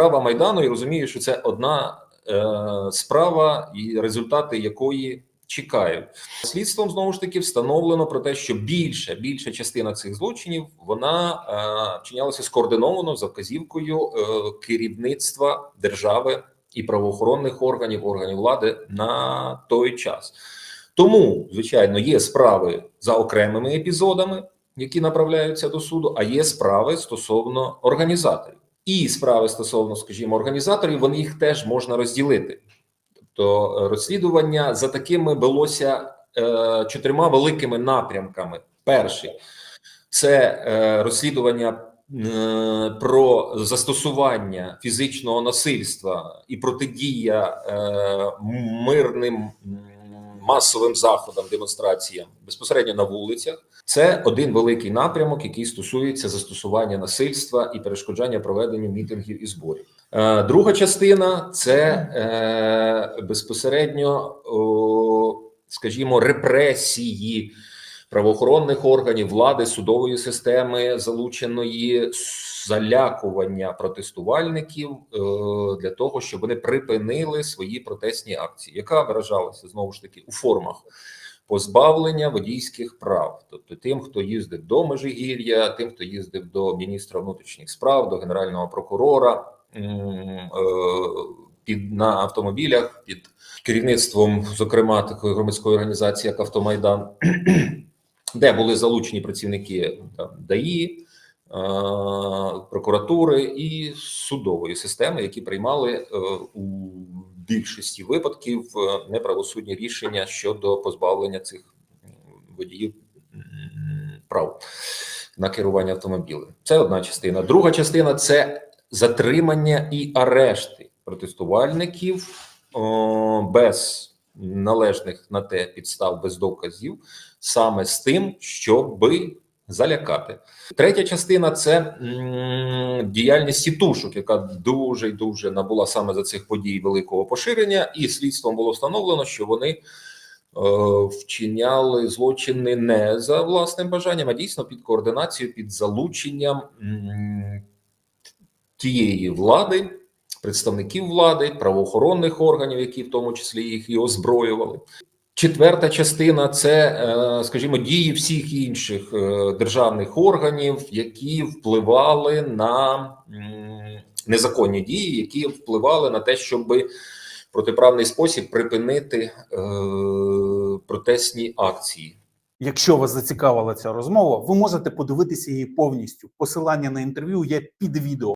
справа майдану і розумію, що це одна е, справа, і результати якої чекають. Слідством знову ж таки встановлено про те, що більша більша частина цих злочинів вона е, вчинялася скоординовано за вказівкою е, керівництва держави і правоохоронних органів органів влади на той час. Тому, звичайно, є справи за окремими епізодами, які направляються до суду, а є справи стосовно організаторів. І справи стосовно, скажімо, організаторів, вони їх теж можна розділити. Тобто е, розслідування за такими велося е, чотирма великими напрямками. Перший це е, розслідування е, про застосування фізичного насильства і протидія е, мирним масовим заходам, демонстраціям безпосередньо на вулицях. Це один великий напрямок, який стосується застосування насильства і перешкоджання проведенню мітингів і зборів. Е, Друга частина це е, безпосередньо, скажімо, репресії правоохоронних органів, влади, судової системи, залученої залякування протестувальників е, для того, щоб вони припинили свої протестні акції, яка виражалася знову ж таки у формах позбавлення водійських прав, тобто тим, хто їздив до Межигір'я, тим, хто їздив до міністра внутрішніх справ, до генерального прокурора е, під на автомобілях під керівництвом, зокрема, такої громадської організації, як Автомайдан, де були залучені працівники там, ДАІ, е, прокуратури і судової системи, які приймали е, у більшості випадків е, неправосудні рішення щодо позбавлення цих водіїв прав на керування автомобілем. Це одна частина. Друга частина це затримання і арешти протестувальників о, без належних на те підстав, без доказів, саме з тим, щоби залякати. Третя частина це діяльність тітушок, яка дуже й дуже набула саме за цих подій великого поширення, і слідством було встановлено, що вони е, вчиняли злочини не за власним бажанням, а дійсно під координацією, під залученням тієї влади, представників влади, правоохоронних органів, які в тому числі їх і озброювали. Четверта частина це, е, скажімо, дії всіх інших е, державних органів, які впливали на незаконні дії, які впливали на те, щоб протиправний спосіб припинити е, протестні акції. Якщо вас зацікавила ця розмова, ви можете подивитися її повністю. Посилання на інтерв'ю є під відео.